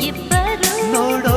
இப்ப ನೋಡೋ